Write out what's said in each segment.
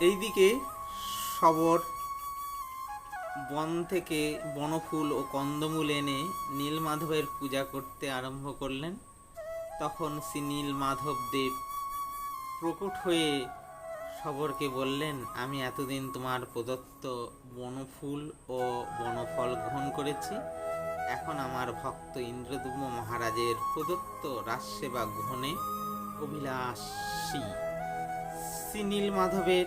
এইদিকে সবর বন থেকে বনফুল ও কন্দমূল এনে নীলমাধবের পূজা করতে আরম্ভ করলেন। তখন শ্রী নীলমাধব দেব প্রকট হয়ে সবরকে বললেন, আমি এতদিন তোমার প্রদত্ত বনফুল ও বনফল গ্রহণ করেছি। এখন আমার ভক্ত ইন্দ্রদুম্ন মহারাজের প্রদত্ত রাজসেবা গ্রহণে অভিলাষী। শ্রী নীলমাধবের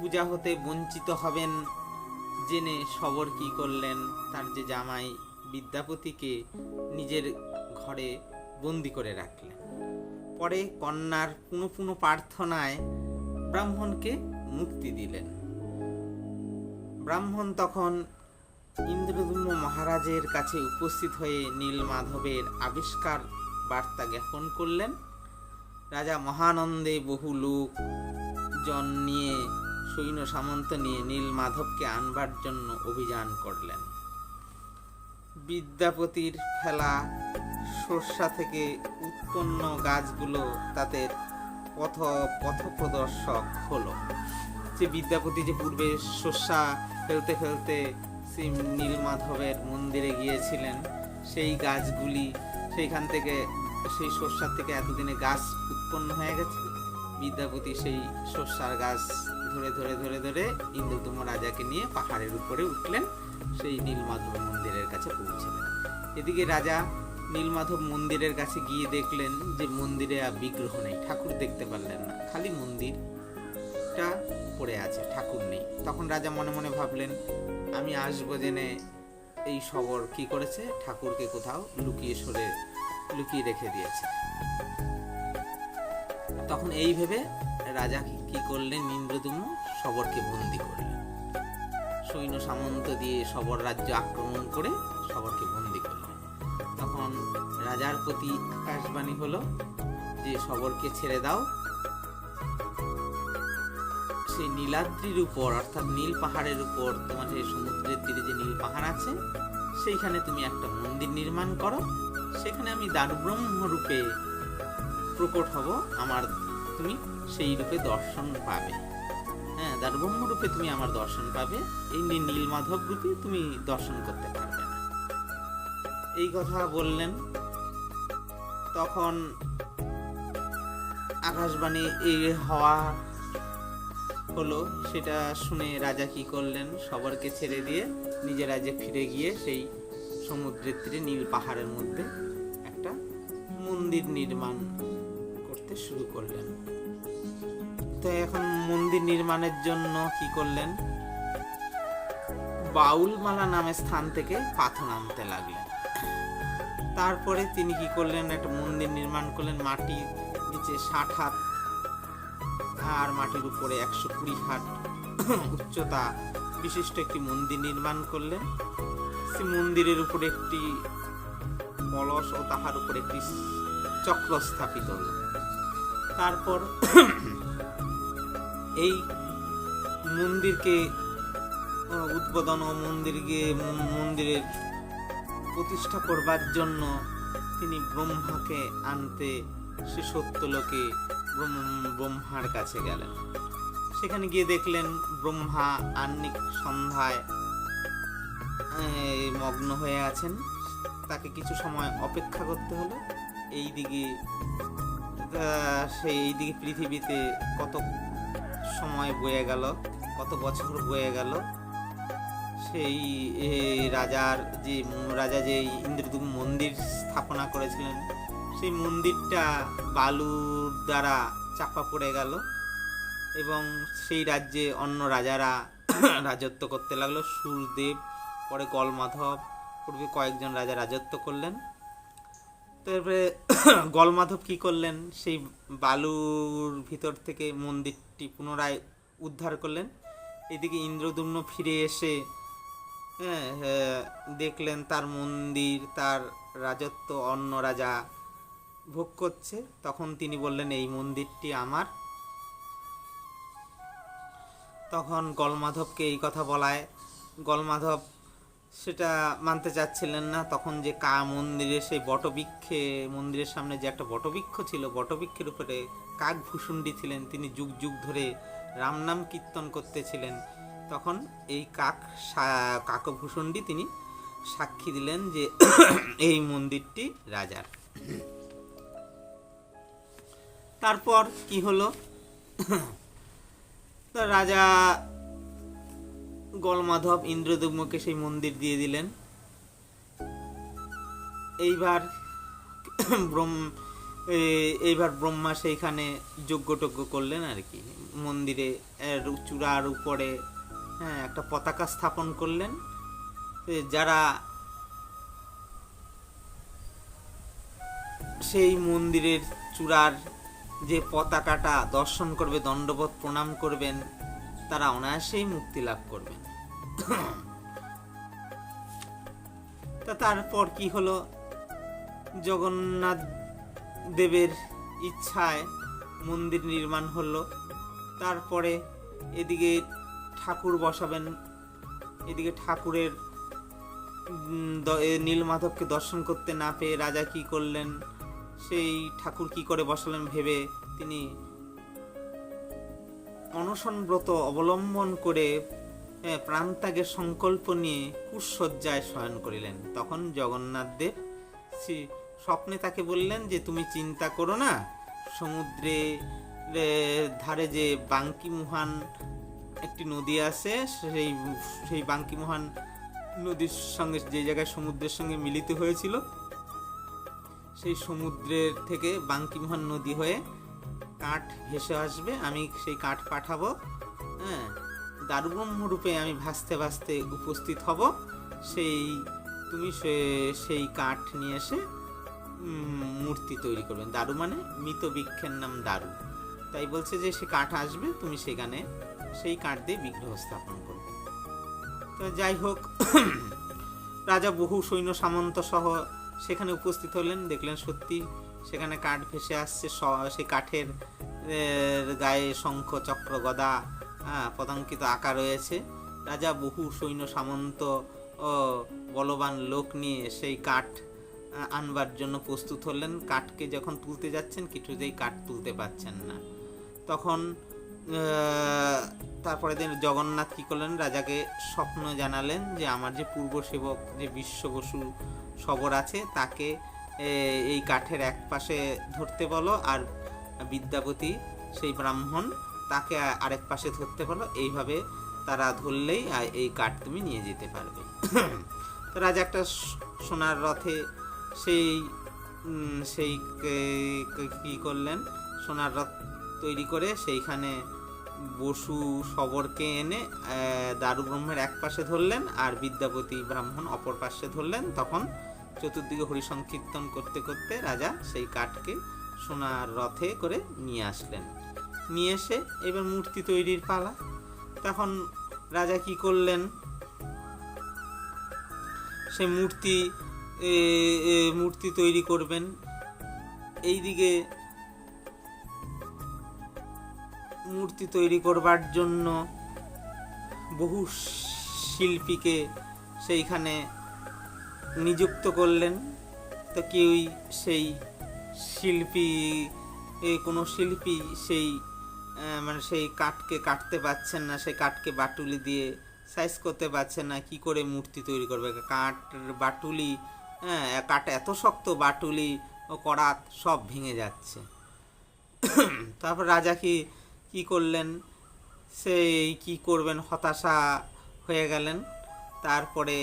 পূজা হতে বঞ্চিত হবেন। জেনে সবর কি করলেন তার যে জামাই বিদ্যাপতিকে নিজের ঘরে বন্দি করে রাখলেন। পরে কন্যার পুনঃ পুনঃ প্রার্থনায় ব্রাহ্মণকে মুক্তি দিলেন। ব্রাহ্মণ তখন ইন্দ্রদুম্ন মহারাজের কাছে উপস্থিত হয়ে নীল মাধবের আবিষ্কার বার্তা জ্ঞাপন করলেন। রাজা মহানন্দে বহু লোক জন নিয়ে সৈন্য সামন্ত নিয়ে নীলমাধবকে আনবার জন্য অভিযান করলেন। বিদ্যাপতির ফেলা সর্ষা থেকে উৎপন্ন গাছগুলো তাদের পথ পথপ্রদর্শক হলো। যে বিদ্যাপতি যে পূর্বে শস্যা ফেলতে ফেলতে শ্রী নীলমাধবের মন্দিরে গিয়েছিলেন, সেই গাছগুলি সেইখান থেকে, সেই শস্যার থেকে এতদিনে গাছ উৎপন্ন হয়ে গেছে? বিদ্যাপতি সেই শস্যার গাছ ধরে ধরে ধরে ধরে ইন্দ্রদুম রাজাকে নিয়ে পাহাড়ের উপরে উঠলেন। সেই নীলমাধব মন্দিরের কাছে পৌঁছলেন। এদিকে রাজা নীলমাধব মন্দিরের কাছে গিয়ে দেখলেন যে মন্দিরে আর বিগ্রহ নেই। ঠাকুর দেখতে পারলেন না। খালি মন্দিরটা পড়ে আছে, ঠাকুর নেই। তখন রাজা মনে মনে ভাবলেন, আমি আসব জেনে এই সবর কি করেছে? ঠাকুরকে কোথাও লুকিয়ে সরে, লুকিয়ে রেখে দিয়েছে। তখন এই ভেবে রাজা কি- করলেন? ইন্দ্রদুম্ন সবরকে বন্দি করলেন। সৈন্য সামন্ত দিয়ে সবর রাজ্য আক্রমণ করে সবরকে বন্দি করলেন। তখন রাজার প্রতি আকাশবাণী হলো যে, সবরকে ছেড়ে দাও। সেই নীলাদ্রির উপর, অর্থাৎ নীল পাহাড়ের উপর, তোমার সেই সমুদ্রের তীরে যে নীল পাহাড় আছে, সেইখানে তুমি একটা মন্দির নির্মাণ করো। সেখানে আমি দারুব্রহ্ম রূপে প্রকট হব, আমার তুমি সেই রূপে দর্শন পাবে। হ্যাঁ দারুব্রহ্ম রূপে তুমি আমার দর্শন পাবে, এই নী- নীলমাধব রূপে তুমি দর্শন করতে পারবে না। এই কথা বললেন, তখন আকাশবাণী এই হওয়া হলো, সেটা শুনে রাজা কি করলেন, সবারকে ছেড়ে দিয়ে নিজের রাজ্যে ফিরে গিয়ে সেই সমুদ্রের তীরে নীল পাহাড়ের মধ্যে একটা মন্দির নির্মাণ করতে শুরু করলেন। তো এখন মন্দির নির্মাণের জন্য কি করলেন? বাউলমালা নামের স্থান থেকে পাথর আনতে লাগলেন। তারপরে তিনি কি করলেন? একটা মন্দির নির্মাণ করলেন। মাটি নিচে ষাট হাত, আর মাটির উপরে একশো কুড়ি হাত উচ্চতা বিশিষ্ট একটি মন্দির নির্মাণ করলেন। সেই মন্দিরের উপরে একটি কলস ও তাহার উপরে একটি চক্র স্থাপিত হলো। তারপর এই মন্দিরকে উদ্বোধন ও মন্দিরকে, মন্দিরের প্রতিষ্ঠা করবার জন্য তিনি ব্রহ্মাকে আনতে সে সত্যলোকে ব্রহ্মার কাছে গেলেন। সেখানে গিয়ে দেখলেন ব্রহ্মা আন্নিক সন্ধ্যায় মগ্ন হয়ে আছেন। তাকে কিছু সময় অপেক্ষা করতে হলো। এই দিকে সেই দিকে পৃথিবীতে কত সময় বয়ে গেল, কত বছর বয়ে গেল, সেই রাজার যে, রাজা যে ইন্দ্রদুম মন্দির স্থাপনা করেছিলেন, সেই মন্দিরটা বালুর দ্বারা চাপা পড়ে গেল এবং সেই রাজ্যে অন্য রাজারা রাজত্ব করতে লাগল। সুরদেব, পরে গলমাধব পূর্বে কয়েকজন রাজা রাজত্ব করলেন। তারপরে গলমাধব কি করলেন? সেই বালুর ভিতর থেকে মন্দিরটি পুনরায় উদ্ধার করলেন। এদিকে ইন্দ্রদুম্ন ফিরে এসে হ্যাঁ হ্যাঁ, দেখলেন তার মন্দির তার রাজত্ব অন্য রাজা ভোগ করছে। তখন তিনি বললেন এই মন্দিরটি আমার। তখন গলমাধবকে এই কথা বলায়। গলমাধব সেটা মানতে চাচ্ছিলেন না। তখন যে কা মন্দিরে সেই বটবৃক্ষে, মন্দিরের সামনে যে একটা বটবৃক্ষ ছিল, বটবৃক্ষের উপরে কাক ভূষুণ্ডি ছিলেন। তিনি যুগ যুগ ধরে রামনাম কীর্তন করতেছিলেন। তখন এই কাক কাকভূষণটি তিনি সাক্ষী দিলেন যে এই মন্দিরটি রাজার। তারপর কি হলো? রাজা গলমাধব ইন্দ্রদুম্নকে সেই মন্দির দিয়ে দিলেন। এইবার ব্রহ্ম এইবার ব্রহ্মা সেইখানে যজ্ঞটজ্ঞ করলেন আর কি। মন্দিরে চূড়ার উপরে হ্যাঁ একটা পতাকা স্থাপন করলেন। যারা সেই মন্দিরের চূড়ার যে পতাকাটা দর্শন করবে, দণ্ডবোধ প্রণাম করবেন তারা অনায়াসেই মুক্তি লাভ করবেন। তা তারপর কি হলো? জগন্নাথ দেবের ইচ্ছায় মন্দির নির্মাণ হলো। তারপরে এদিকে ঠাকুর বসাবেন, এদিকে ঠাকুরের নীলমাধবকে দর্শন করতে না পেয়ে রাজা কি করলেন? সেই ঠাকুর কি করে বসালেন ভেবে তিনি অনশন ব্রত অবলম্বন করে প্রাণত্যাগের সংকল্প নিয়ে কুশয্যায় শয়ন করিলেন। তখন জগন্নাথ দেব শ্রী স্বপ্নে তাকে বললেন যে, তুমি চিন্তা করো না। সমুদ্রে ধারে যে বাঙ্কিমুহান একটি নদী আছে, সেই সেই বাঙ্কিমুহান নদীর সঙ্গে, যে জায়গায় সমুদ্রের সঙ্গে মিলিত হয়েছিল, সেই সমুদ্রের থেকে বাঙ্কিমোহন নদী হয়ে কাঠ ভেসে আসবে, আমি সেই কাঠ পাঠাবো হ্যাঁ? দারুব্রহ্ম রূপে আমি ভাসতে ভাসতে উপস্থিত হব। সেই, তুমি সেই কাঠ নিয়ে এসে মূর্তি তৈরি করবেন। দারু মানে মৃত বৃক্ষের নাম দারু। তাই বলছে যে সে কাঠ আসবে, তুমি সেখানে সেই কাঠ দিয়ে বিগ্রহ স্থাপন করবে। তো যাই হোক, রাজা বহু সৈন্য সামন্ত সহ সেখানে উপস্থিত হলেন, দেখলেন সত্যি সেখানে কাঠ ভেসে আসছে সেই কাঠের গায়ে শঙ্খ চক্র গদা হ্যাঁ, পদাঙ্কিত আঁকা রয়েছে। রাজা বহু সৈন্য সামন্ত ও বলবান লোক নিয়ে সেই কাঠ আনবার জন্য প্রস্তুত হলেন। কাঠকে যখন তুলতে যাচ্ছেন কিছুতেই কাঠ তুলতে পারছেন না। তখন তারপরে দিন জগন্নাথ কী করলেন? রাজাকে স্বপ্ন জানালেন যে আমার যে পূর্ব সেবক যে বিশ্ব বসু সবর আছে তাকে এই কাঠের এক পাশে ধরতে বলো আর বিদ্যাপতি, সেই ব্রাহ্মণ তাকে আরেক পাশে ধরতে বলো, এইভাবে তারা ধরলেই এই কাঠ তুমি নিয়ে যেতে পারবে। তো রাজা একটা সোনার রথে সেই সেই কে- করলেন? সোনার রথ তৈরি করে সেইখানে বসু সবরকে এনে দারু ব্রহ্মের এক পাশে ধরলেন আর বিদ্যাপতি ব্রাহ্মণ অপর পাশে ধরলেন। তখন চতুর্দিকে হরি সংকীর্তন করতে করতে রাজা সেই কাঠকে সোনার রথে করে নিয়ে আসলেন। নিয়ে এসে এবার মূর্তি তৈরির পালা। তখন রাজা কি করলেন? সে মূর্তি মূর্তি তৈরি করবেন। এইদিকে মূর্তি তৈরি করবার জন্য বহু শিল্পীকে সেইখানে নিযুক্ত করলেন। তো কেউই সেই শিল্পী কোনো শিল্পী সেই মানে সেই কাঠকে কাটতে পারছেন না, সেই কাঠকে বাটুলি দিয়ে সাইজ করতে পারছেন না, কি করে মূর্তি তৈরি করবে? কাঠ বাটুলি হ্যাঁ কাঠ এত শক্ত বাটুলি ও করাত সব ভেঙে যাচ্ছে। তারপর রাজা কি কি করলেন? সেই কি করবেন? হতাশা হয়ে গেলেন। তারপরে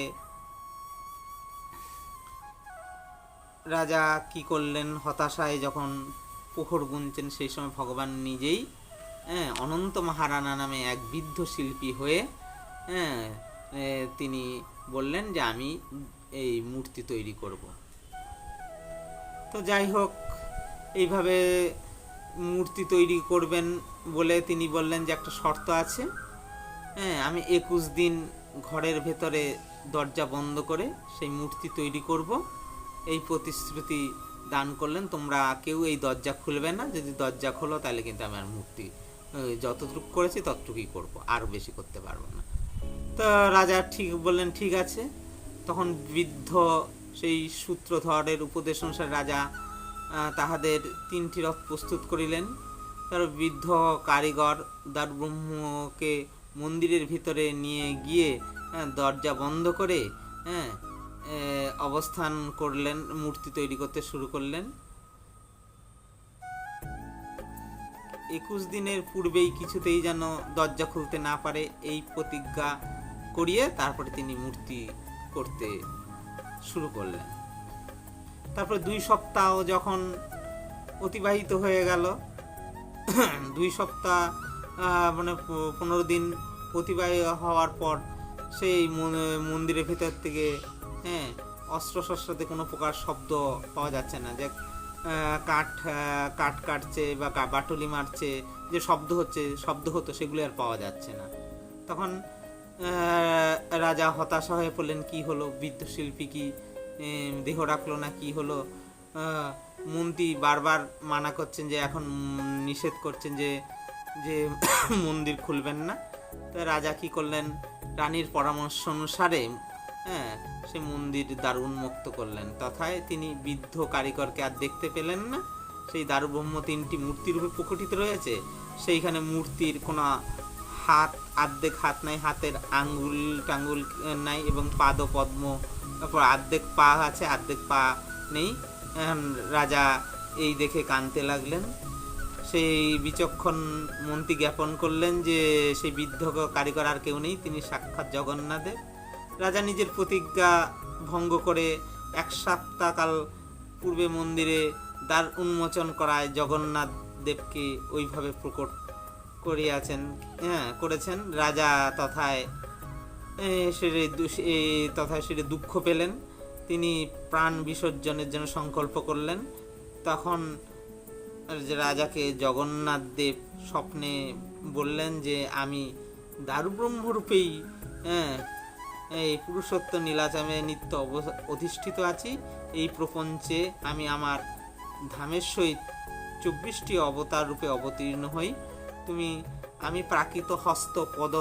রাজা কি করলেন? হতাশায় যখন প্রহর গুনছেন, সেই সময় ভগবান নিজেই হ্যাঁ অনন্ত মহারানা নামে এক বৃদ্ধ শিল্পী হয়ে হ্যাঁ তিনি বললেন যে, আমি এই মূর্তি তৈরি করব। তো যাই হোক, এইভাবে মূর্তি তৈরি করবেন বলে তিনি বললেন যে, একটা শর্ত আছে। হ্যাঁ আমি একুশ দিন ঘরের ভেতরে দরজা বন্ধ করে সেই মূর্তি তৈরি করব। এই প্রতিশ্রুতি দান করলেন, তোমরা কেউ এই দরজা খুলবে না, যদি দরজা খোলো তাহলে কিন্তু আমি আর মূর্তি যতটুকু করেছি ততটুকুই করব, আর বেশি করতে পারব না। তো রাজা ঠিক বললেন, ঠিক আছে। তখন বৃদ্ধ সেই সূত্রধরের উপদেশ অনুসারে রাজা তাহাদের তিনটি রথ প্রস্তুত করিলেন। তার বৃদ্ধ কারিগর দারু ব্রহ্মকে মন্দিরের ভিতরে নিয়ে গিয়ে দরজা বন্ধ করে হ্যাঁ অবস্থান করলেন, মূর্তি তৈরি করতে শুরু করলেন। একুশ দিনের পূর্বেই কিছুতেই যেন দরজা খুলতে না পারে এই প্রতিজ্ঞা করিয়ে তারপরে তিনি মূর্তি করতে শুরু করলেন। তারপরে দুই সপ্তাহ যখন অতিবাহিত হয়ে গেল, দুই সপ্তাহ মানে পনেরো দিন অতিবাহিত হওয়ার পর সেই মন- মন্দিরের ভেতর থেকে হ্যাঁ অস্ত্র শস্ত্রতে কোনো প্রকার শব্দ পাওয়া যাচ্ছে না। যে কাঠ কাঠ কাটছে বা বাটুলি মারছে, যে শব্দ হচ্ছে, শব্দ হতো, সেগুলো আর পাওয়া যাচ্ছে না। তখন রাজা হতাশা হয়ে পড়লেন, কি হলো? বৃদ্ধ শিল্পী কি দেহ রাখল না, কি হলো? মন্ত্রী বারবার মানা করছেন যে, এখন নিষেধ করছেন যে যে মন্দির খুলবেন না। তো রাজা কি করলেন? রানীর পরামর্শ অনুসারে হ্যাঁ সে মন্দির দ্বার উন্মুক্ত করলেন। তথায় তিনি বৃদ্ধ কারিগরকে আর দেখতে পেলেন না। সেই দারুব্রহ্ম তিনটি মূর্তি রূপে প্রকটিত রয়েছে। সেইখানে মূর্তির কোনো হাত আর্ধেক হাত নাই, হাতের আঙ্গুল টাঙ্গুল নাই এবং পাদ পদ্ম তারপর আর্ধেক পা আছে, আর্ধেক পা নেই। রাজা এই দেখে কানতে লাগলেন। সেই বিচক্ষণ মন্ত্রী জ্ঞাপন করলেন যে সেই বৃদ্ধ কারিগর আর কেউ নেই, তিনি সাক্ষাৎ জগন্নাথের। রাজা নিজের প্রতিজ্ঞা ভঙ্গ করে এক সপ্তাহকাল পূর্বে মন্দিরে দ্বার উন্মোচন করায় জগন্নাথ দেবকে ওইভাবে প্রকট করিয়াছেন হ্যাঁ করেছেন। রাজা তথায় সেরে তথায় সেরে দুঃখ পেলেন। তিনি প্রাণ বিসর্জনের জন্য সংকল্প করলেন। তখন রাজাকে জগন্নাথ দেব স্বপ্নে বললেন যে, আমি দারুব্রহ্মরূপেই হ্যাঁ এই পুরুষত্ব নীলাচামে নিত্য অধিষ্ঠিত আছি। এই প্রপঞ্চে আমি আমার ধামের সহিত চব্বিশটি অবতার রূপে অবতীর্ণ হই। তুমি, আমি প্রাকৃত হস্ত পদ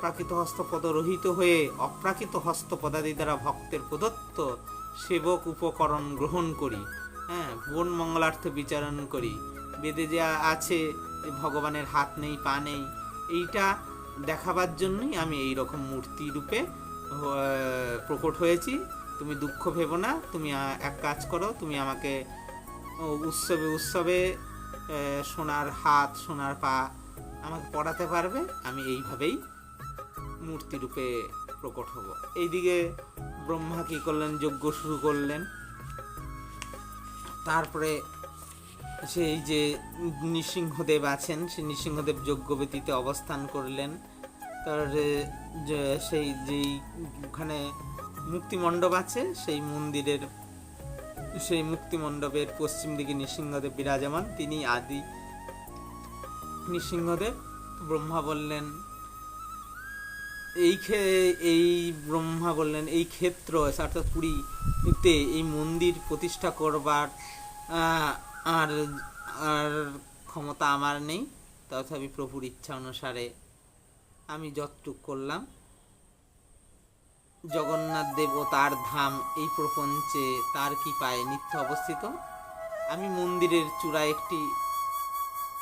প্রাকৃত হস্ত পদ রহিত হয়ে অপ্রাকৃত হস্ত পদাদি দ্বারা ভক্তের প্রদত্ত সেবক উপকরণ গ্রহণ করি। হ্যাঁ বন মঙ্গলার্থে বিচারণ করি। বেদে যা আছে ভগবানের হাত নেই, পা নেই, এইটা দেখাবার জন্যই আমি এই রকম মূর্তি রূপে প্রকট হয়েছি। তুমি দুঃখ ভেবো না, তুমি এক কাজ করো, তুমি আমাকে উৎসবে উৎসবে সোনার হাত, সোনার পা আমাকে পড়াতে পারবে, আমি এইভাবেই মূর্তি রূপে প্রকট হব। এইদিকে ব্রহ্মা কী করলেন, যজ্ঞ শুরু করলেন। তারপরে সেই যে নৃসিংহদেব আছেন সেই নৃসিংহদেব যজ্ঞবেদিতে অবস্থান করলেন। তার সেই যেই ওখানে মুক্তিমণ্ডপ আছে, সেই মন্দিরের, সেই মুক্তিমণ্ডপের পশ্চিম দিকে নৃসিংহদেব বিরাজমান। তিনি আদি নৃসিংহদেব। ব্রহ্মা বললেন, এই এই ব্রহ্মা বললেন, এই ক্ষেত্র, অর্থাৎ পুরীতে এই মন্দির প্রতিষ্ঠা করবার আর আর ক্ষমতা আমার নেই, তথাপি প্রভুর ইচ্ছা অনুসারে আমি যতটুক করলাম। জগন্নাথ দেব ও তার ধাম এই প্রপঞ্চে তার কি পায়ে নিত্য অবস্থিত। আমি মন্দিরের চূড়ায় একটি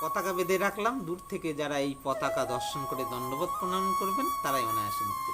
পতাকা বেঁধে রাখলাম। দূর থেকে যারা এই পতাকা দর্শন করে দণ্ডবোধ প্রণাম করবেন, তারাই অনায়াসে মুক্তি